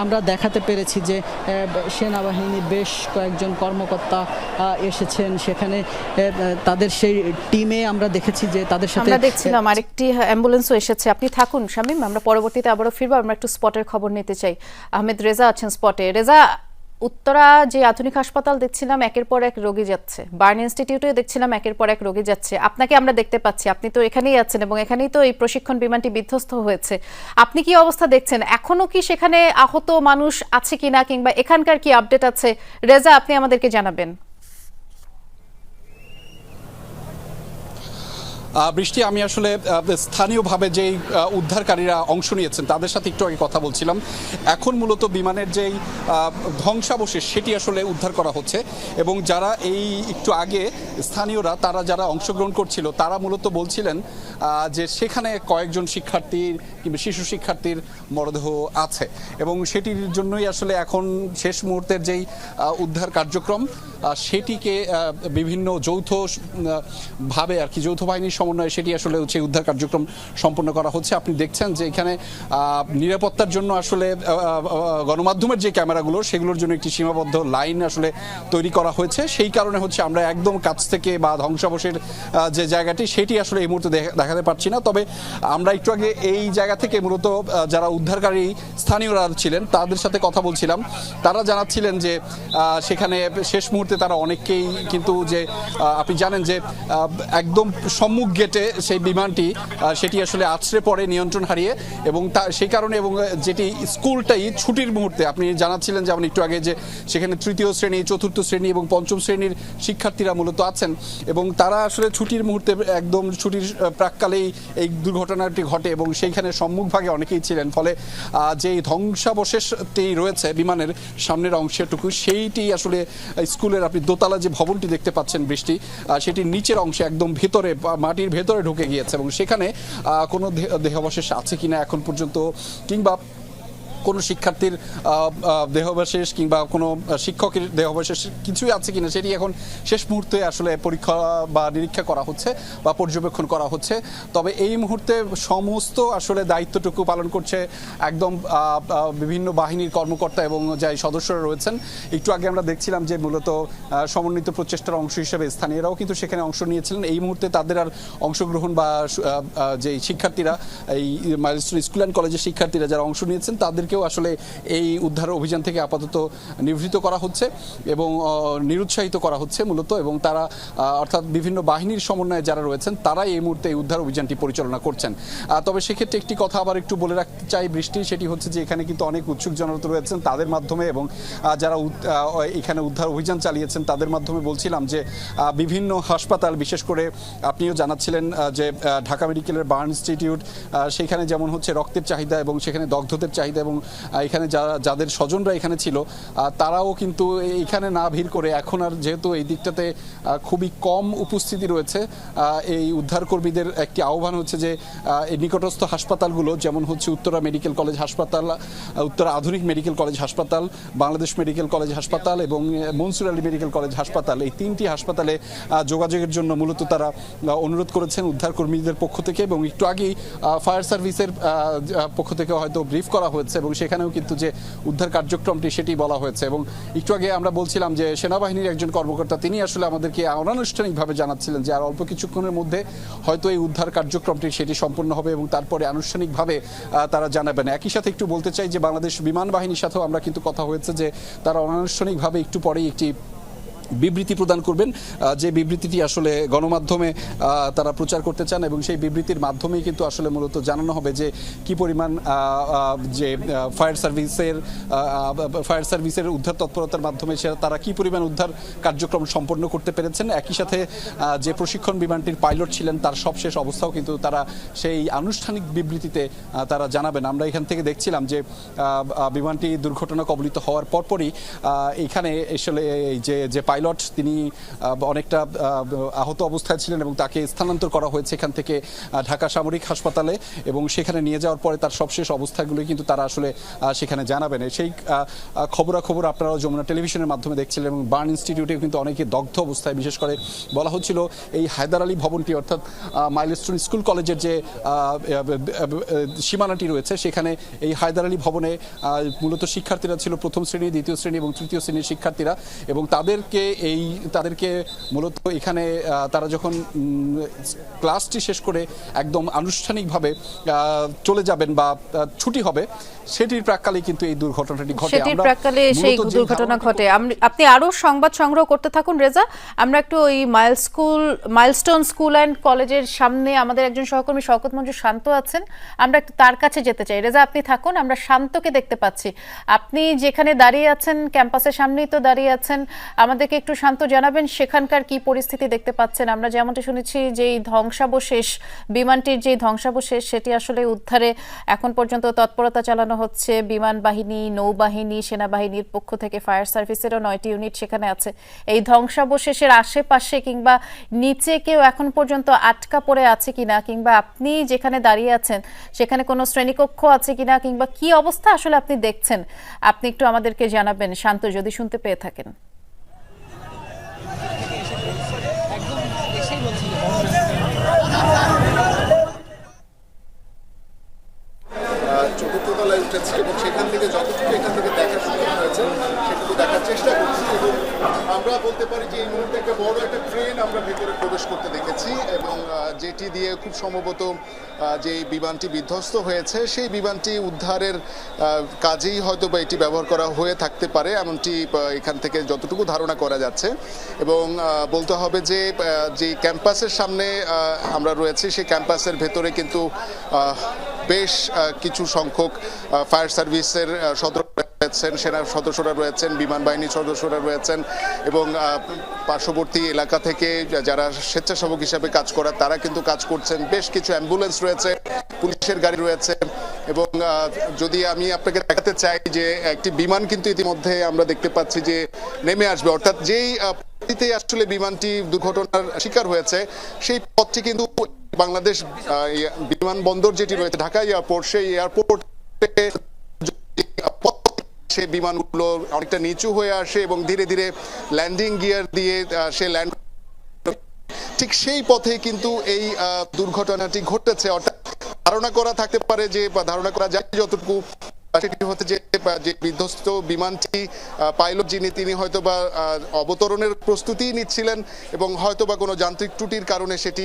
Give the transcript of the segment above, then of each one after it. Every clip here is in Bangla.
আমরা দেখাতে পেরেছি যে সেনাবাহিনী বেশ কয়েকজন কর্মকর্তা এসেছেন সেখানে। তাদের সেই টিমে আমরা দেখেছি যে তাদের সাথে আমরা দেখছিলাম, আরেকটি অ্যাম্বুলেন্সও এসেছে। আপনি থাকুন শামীম, আমরা পরবর্তীতে আবারও ফিরবো। আমরা একটু স্পটের খবর নিতে চাই। আহমেদ রেজা আছেন স্পটে। রেজা উত্তরা যে আধুনিক হাসপাতাল দেখছিলাম, একের পর এক রোগী যাচ্ছে। বার্ন ইনস্টিটিউটে দেখছিলাম, একের পর এক রোগী যাচ্ছে। আপনাকে আমরা দেখতে পাচ্ছি, আপনি তো এখানেই আছেন এবং এখানেই তো এই প্রশিক্ষণ বিমানটি বিধ্বস্ত হয়েছে। আপনি কি অবস্থা দেখছেন? এখনও কি সেখানে আহত মানুষ আছে কিনা কিংবা এখানকার কি আপডেট আছে? রেজা, আপনি আমাদেরকে জানাবেন। বৃষ্টি, আমি আসলে স্থানীয়ভাবে যেই উদ্ধারকারীরা অংশ নিয়েছেন, তাদের সাথে একটু আগে কথা বলছিলাম। এখন মূলত বিমানের যেই ধ্বংসাবশেষ, সেটি আসলে উদ্ধার করা হচ্ছে। এবং যারা এই একটু আগে স্থানীয়রা, তারা যারা অংশগ্রহণ করছিল, তারা মূলত বলছিলেন যে সেখানে কয়েকজন শিক্ষার্থীর কিংবা শিশু শিক্ষার্থীর মরদেহ আছে। এবং সেটির জন্যই আসলে এখন শেষ মুহূর্তের যেই উদ্ধার কার্যক্রম সেটিকে বিভিন্ন যৌথ ভাবে আর কি, যৌথ বাহিনীর সমন্বয়ে সেটি আসলে হচ্ছে উদ্ধার কার্যক্রম সম্পন্ন করা হচ্ছে। আপনি দেখছেন যে এখানে নিরাপত্তার জন্য আসলে গণমাধ্যমের যে ক্যামেরাগুলো, সেগুলোর জন্য একটি সীমাবদ্ধ লাইন আসলে তৈরি করা হয়েছে। সেই কারণে হচ্ছে আমরা একদম কাছ থেকে বা ধ্বংসাবশের যে জায়গাটি, সেটি আসলে এই মুহূর্তে দেখাতে পারছি না। তবে আমরা একটু আগে এই জায়গা থেকে মূলত যারা উদ্ধারকারী স্থানীয়রা ছিলেন, তাদের সাথে কথা বলছিলাম। তারা জানাচ্ছিলেন যে সেখানে শেষ মুহূর্তে তারা অনেককেই কিন্তু যে আপনি জানেন যে একদম সম্মুখ গেটে সেই বিমানটি সেটি আসলে আছড়ে পড়ে নিয়ন্ত্রণ হারিয়ে এবং তা, সেই কারণে এবং যেটি স্কুলটাই ছুটির মুহূর্তে, আপনি জানাচ্ছিলেন যেমন একটু আগে যে, সেখানে তৃতীয় শ্রেণি, চতুর্থ শ্রেণি এবং পঞ্চম শ্রেণির শিক্ষার্থীরা মূলত আছেন এবং তারা আসলে ছুটির মুহূর্তে একদম ছুটির প্রাককালেই এই দুর্ঘটনাটি ঘটে এবং সেইখানে সম্মুখভাগে অনেকেই ছিলেন। ফলে যে ধ্বংসাবশেষটি রয়েছে বিমানের সামনের অংশটুকু, সেইটি আসলে স্কুলের আপনি দোতলা যে ভবনটি দেখতে পাচ্ছেন বৃষ্টি সেটির নিচের অংশে একদম ভেতরে মাটির ভেতরে ঢুকে গিয়েছে এবং সেখানে কোনো দেহ- দেহাবশেষ আছে কিনা এখন পর্যন্ত, কিংবা কোনো শিক্ষার্থীর আহ, কিংবা কোনো শিক্ষকের দেহাবশেষ কিছুই আছে কিনা সেটি এখন শেষ মুহূর্তে আসলে পরীক্ষা বা নিরীক্ষা করা হচ্ছে বা পর্যবেক্ষণ করা হচ্ছে। তবে এই মুহূর্তে সমস্ত আসলে দায়িত্বটুকু পালন করছে একদম বিভিন্ন বাহিনীর কর্মকর্তা এবং যাই সদস্যরা রয়েছেন। একটু আগে আমরা দেখছিলাম যে মূলত সমন্বিত প্রচেষ্টার অংশ হিসেবে স্থানীয়রাও কিন্তু সেখানে অংশ নিয়েছিলেন। এই মুহূর্তে তাদের আর অংশগ্রহণ বা যে শিক্ষার্থীরা এই মাইলস্টোন স্কুল অ্যান্ড কলেজের শিক্ষার্থীরা যারা অংশ নিয়েছেন তাদেরকেও আসলে এই উদ্ধার অভিযান থেকে আপাতত নিভৃত করা হচ্ছে এবং নিরুৎসাহিত করা হচ্ছে মূলত এবং তারা অর্থাৎ বিভিন্ন বাহিনীর সমন্বয়ে যারা রয়েছেন তারাই এই মুহূর্তে এই উদ্ধার অভিযানটি পরিচালনা করছেন। তবে সেক্ষেত্রে একটি কথা আবার একটু বলে রাখতে চাই বৃষ্টি, সেটি হচ্ছে যে এখানে কিন্তু অনেক উৎসুক জনতা রয়েছেন তাদের মাধ্যমে এবং যারা এখানে উদ্ধার অভিযান চালিয়েছেন তাদের মাধ্যমে বলছিলাম যে বিভিন্ন হাসপাতাল, বিশেষ করে আপনিও জানাচ্ছিলেন যে ঢাকা মেডিকেলের বার্ন ইনস্টিটিউট সেখানে যেমন হচ্ছে রক্তের চাহিদা এবং সেখানে দগ্ধতের চাহিদা এবং এখানে যারা যাদের স্বজনরা এখানে ছিল তারাও কিন্তু এখানে না ভিড় করে এখন আর যেহেতু এই দিকটাতে খুবই কম উপস্থিতি রয়েছে এই উদ্ধার কর্মীদের একটি আহ্বান হচ্ছে যে নিকটস্থ হাসপাতালগুলো, যেমন হচ্ছে উত্তরা মেডিকেল কলেজ হাসপাতাল উত্তরা আধুনিক মেডিকেল কলেজ হাসপাতাল, বাংলাদেশ মেডিকেল কলেজ হাসপাতাল এবং মনসুর আলী মেডিকেল কলেজ হাসপাতাল, এই তিনটি হাসপাতালে যোগাযোগের জন্য মূলত তারা অনুরোধ করেছেন উদ্ধার কর্মীদের পক্ষ থেকে এবং একটু আগেই ফায়ার সার্ভিসের পক্ষ থেকে হয়তো ব্রিফ করা হয়েছে এবং সেখানেও কিন্তু যে উদ্ধার কার্যক্রমটি সেটি বলা হয়েছে। এবং একটু আগে আমরা বলছিলাম যে সেনাবাহিনীর একজন কর্মকর্তা, তিনি আসলে আমাদেরকে অনানুষ্ঠানিকভাবে জানাচ্ছিলেন যে আর অল্প কিছুক্ষণের মধ্যে হয়তো এই উদ্ধার কার্যক্রমটি সেটি সম্পূর্ণ হবে এবং তারপরে আনুষ্ঠানিকভাবে তারা জানাবেন। একই সাথে একটু বলতে চাই যে বাংলাদেশ বিমান বাহিনীর সাথেও আমরা কিন্তু কথা হয়েছে যে তারা অনানুষ্ঠানিকভাবে একটু পরেই একটি বিবৃতি প্রদান করবেন। যে বিবৃতিটি আসলে গণমাধ্যমে তারা প্রচার করতে চান এবং সেই বিবৃতির মাধ্যমেই কিন্তু আসলে মূলত জানানো হবে যে কি পরিমাণ যে ফায়ার সার্ভিসের ফায়ার সার্ভিসের উদ্ধার তৎপরতার মাধ্যমে সে তারা কি পরিমাণ উদ্ধার কার্যক্রম সম্পন্ন করতে পেরেছেন। একই সাথে যে প্রশিক্ষণ বিমানটির পাইলট ছিলেন, তার সবশেষ অবস্থাও কিন্তু তারা সেই আনুষ্ঠানিক বিবৃতিতে তারা জানাবেন। আমরা এখান থেকে দেখছিলাম যে বিমানটি দুর্ঘটনা কবলিত হওয়ার পরপরই এখানে আসলে এই যে যে পাইলট পাইলট তিনি অনেকটা আহত অবস্থায় ছিলেন এবং তাকে স্থানান্তর করা হয়েছে এখান থেকে ঢাকা সামরিক হাসপাতালে এবং সেখানে নিয়ে যাওয়ার পরে তার সবশেষ অবস্থাগুলো কিন্তু তারা আসলে সেখানে জানাবেন। সেই খবরাখবর আপনারাও যমুনা টেলিভিশনের মাধ্যমে দেখছিলেন এবং বার্ন ইনস্টিটিউটে কিন্তু অনেকে দগ্ধ অবস্থায়, বিশেষ করে বলা হচ্ছিল এই হায়দার আলী ভবনটি, অর্থাৎ মাইলস্টোন স্কুল কলেজের যে সীমানাটি রয়েছে, সেখানে এই হায়দার আলী ভবনে মূলত শিক্ষার্থীরা ছিল প্রথম শ্রেণি, দ্বিতীয় শ্রেণি এবং তৃতীয় শ্রেণির শিক্ষার্থীরা এবং তাদেরকে এই তাদেরকে মূলত এখানে তারা যখন ক্লাসটি শেষ করে একদম আনুষ্ঠানিকভাবে চলে যাবেন বা ছুটি হবে সেটির প্রাককালে কিন্তু এই দুর্ঘটনাটি ঘটে। সেটির প্রাককালে সেই দুর্ঘটনা ঘটে। আপনি আরও সংবাদ সংগ্রহ করতে থাকুন রেজা। আমরা একটু ওই mile school milestone school and কলেজের সামনে আমাদের একজন সহকর্মী শওকত মঞ্জু শান্ত আছেন। আমরা একটু তার কাছে যেতে চাই। রেজা আপনি থাকুন আমরা শান্তকে দেখতে পাচ্ছি। আপনি যেখানে দাঁড়িয়ে আছেন ক্যাম্পাসের সামনেই তো দাঁড়িয়ে আছেন। আমাদেরকে একটু শান্ত জানাবেন, সেখানকার কি পরিস্থিতি দেখতে পাচ্ছেন? আমরা যেমনটা শুনেছি যে ধ্বংসাবশেষ, বিমানটির যে ধ্বংসাবশেষ, সেটি আসলে উদ্ধারে এখন পর্যন্ত তৎপরতা চালানো হচ্ছে। বিমান বাহিনী, নৌবাহিনী, সেনাবাহিনীর পক্ষ থেকে ফায়ার সার্ভিসেরও নয়টি ইউনিট সেখানে আছে। এই ধ্বংসাবশেষের আশেপাশে কিংবা নিচে কেউ এখন পর্যন্ত আটকা পড়ে আছে কিনা, কিংবা আপনি যেখানে দাঁড়িয়ে আছেন, সেখানে কোনো শ্রেণীকক্ষ আছে কিনা, কিংবা কি অবস্থা আসলে আপনি দেখছেন, আপনি একটু আমাদেরকে জানাবেন। শান্ত যদি শুনতে পেয়ে থাকেন আহ, চতুর্থ তলায় উঠেছি এবং সেখান থেকে যতটুকু এখান থেকে দেখা সম্ভব হয়েছে সেটুকু দেখার চেষ্টা করছি এবং আমরা বলতে পারি যে এই মুহূর্তে একটা বড় একটা ট্রেন আমরা ভেতরে প্রবেশ করতে দেখেছি এবং যেটি দিয়ে খুব সম্ভবত যে বিমানটি বিধ্বস্ত হয়েছে সেই বিমানটি উদ্ধারের কাজেই হয়তো বা এটি ব্যবহার করা হয়ে থাকতে পারে এমনটি এখান থেকে যতটুকু ধারণা করা যাচ্ছে। এবং বলতে হবে যে যে ক্যাম্পাসের সামনে আমরা রয়েছি সেই ক্যাম্পাসের ভেতরে কিন্তু বেশ কিছু সংখ্যক ফায়ার সার্ভিসের আহ, রয়েছেন সেনা সদস্যরা রয়েছেন, বিমান বাহিনীর সদস্যরা রয়েছেন এবং পার্শ্ববর্তী এলাকা থেকে যারা স্বেচ্ছাসেবক হিসাবে কাজ করার তারা কিন্তু কাজ করছেন। বেশ কিছু অ্যাম্বুলেন্স রয়েছে, পুলিশের গাড়ি রয়েছে এবং যদি আমি আপনাকে দেখাতে চাই যে একটি বিমান কিন্তু ইতিমধ্যে আমরা দেখতে পাচ্ছি যে নেমে আসবে। অর্থাৎ যেই পথটিতে আসলে বিমানটি দুর্ঘটনার শিকার হয়েছে, সেই পথটি কিন্তু বাংলাদেশ বিমানবন্দর যেটি রয়েছে, ঢাকা এয়ারপোর্ট, সেই এয়ারপোর্টে সে বিমানগুলো অনেকটা নিচু হয়ে আসে এবং ধীরে ধীরে ল্যান্ডিং গিয়ার দিয়ে সে ল্যান্ড ঠিক সেই পথে কিন্তু এই দুর্ঘটনাটি ঘটেছে। অর্থাৎ ধারণা করা থাকতে পারে যে, বা ধারণা করা যায় যতটুকু যে বিধ্বস্ত বিমানটি পাইলট যিনি, তিনি হয়তো বা অবতরণের প্রস্তুতি নিচ্ছিলেন এবং হয়তো বা কোনো যান্ত্রিক ত্রুটির কারণে সেটি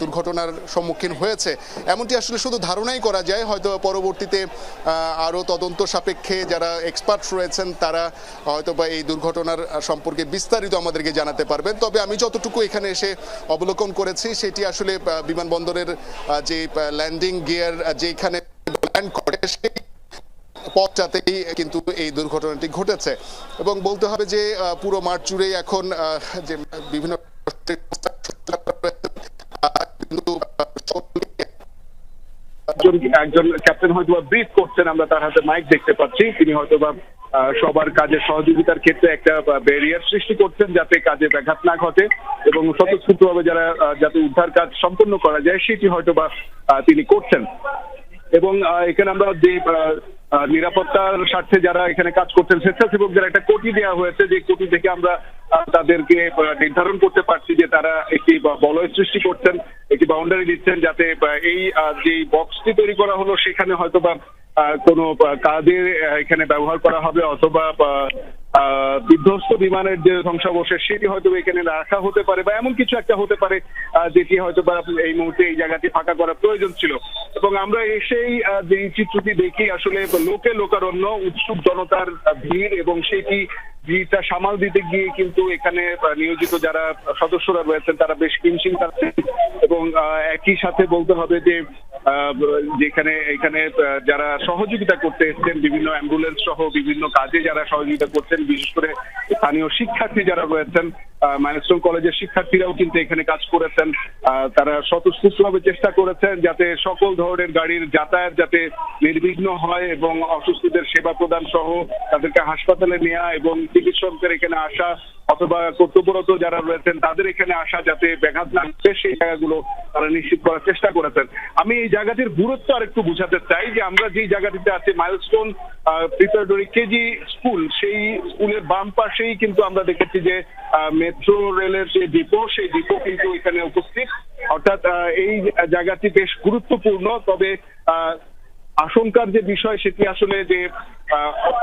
দুর্ঘটনার সম্মুখীন হয়েছে। এমনটি আসলে শুধু ধারণাই করা যায়, হয়তো পরবর্তীতে আরও তদন্ত সাপেক্ষে যারা এক্সপার্ট রয়েছেন, তারা হয়তো বা এই দুর্ঘটনার সম্পর্কে বিস্তারিত আমাদেরকে জানাতে পারবেন। তবে আমি যতটুকু এখানে এসে অবলোকন করেছি, সেটি আসলে বিমানবন্দরের যে ল্যান্ডিং গিয়ার যেখানে ল্যান্ড করে, সেই পথটাতেই কিন্তু এই দুর্ঘটনাটি ঘটেছে। এবং বলতে হবে যে পুরো মাঠ জুড়েই এখন যে বিভিন্ন একজন ক্যাপ্টেন হয়তো ব্রিফ করছেন, আমরা তার হাতে মাইক দেখতে পাচ্ছি। তিনি হয়তো বা সবার কাজে সহযোগিতার ক্ষেত্রে একটা ব্যারিয়ার সৃষ্টি করছেন যাতে কাজে ব্যাঘাত না ঘটে। এবং স্বতঃস্ফূর্তভাবে যারা যাতে উদ্ধার কাজ সম্পন্ন করা যায়, সেটি হয়তো বা তিনি করছেন। এবং এখানে আমরা যে নিরাপত্তার স্বার্থে যারা এখানে কাজ করছেন স্বেচ্ছাসেবকদের একটা কোটি দেওয়া হয়েছে, যে কোটি থেকে আমরা তাদেরকে নির্ধারণ করতে পারছি যে তারা একটি বলয় সৃষ্টি করছেন, একটি বাউন্ডারি দিচ্ছেন যাতে এই যে বক্সটি তৈরি করা হলো, সেখানে হয়তো বা কোনো কাজে এখানে ব্যবহার করা হবে অথবা বিধ্বস্ত বিমানের যে ধ্বংসাবশেষ, সেটি হয়তো এখানে রাখা হতে পারে বা এমন কিছু একটা হতে পারে যেটি হয়তো বা এই মুহূর্তে এই জায়গাটি ফাঁকা করা প্রয়োজন ছিল। এবং আমরা এসেই যে চিত্রটি দেখি, আসলে লোকে লোকারণ্য, উৎসুক জনতার ভিড় এবং সেটি ভিড়টা সামাল দিতে গিয়ে কিন্তু এখানে নিয়োজিত যারা সদস্যরা রয়েছেন, তারা বেশ হিমশিম খাচ্ছেন এবং একই সাথে বলতে হবে যে যেখানে, এখানে যারা সহযোগিতা করতে এসছেন, বিভিন্ন অ্যাম্বুলেন্স সহ বিভিন্ন কাজে যারা সহযোগিতা করছেন, বিশেষ করে স্থানীয় শিক্ষার্থী যারা রয়েছেন মাইলস্টোন কলেজের শিক্ষার্থীরাও কিন্তু এখানে কাজ করেছেন। তারা স্বতঃস্ফূর্তভাবে চেষ্টা করেছেন যাতে সকল ধরনের গাড়ির যাতায়াত যাতে নির্বিঘ্ন হয় এবং অসুস্থদের সেবা প্রদান সহ তাদেরকে হাসপাতালে নেওয়া এবং চিকিৎসকদের এখানে আসা অথবা কর্তব্যরত যারা রয়েছেন, তাদের এখানে আসা যাতে ব্যাঘাত না ঘটে, সেই জায়গাগুলো তারা নিশ্চিত করার চেষ্টা করেছেন। আমি এই জায়গাটির গুরুত্ব আর একটু বোঝাতে চাই যে আমরা যে জায়গাটিতে আছি মাইলস্টোন প্রিপারেটরি কেজি স্কুল সেই স্কুলের বাম পাশেই কিন্তু আমরা দেখেছি যে মেট্রো রেলের যে ডিপো, সেই ডিপো কিন্তু এখানে উপস্থিত। অর্থাৎ এই জায়গাটি বেশ গুরুত্বপূর্ণ। তবে আশঙ্কার যে বিষয় সেটি আসলে যে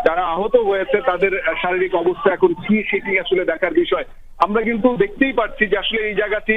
যারা আহত হয়েছে, তাদের শারীরিক অবস্থা এখন কি সেটি আসলে দেখার বিষয়। আমরা কিন্তু দেখতেই পাচ্ছি যে আসলে এই জায়গাটি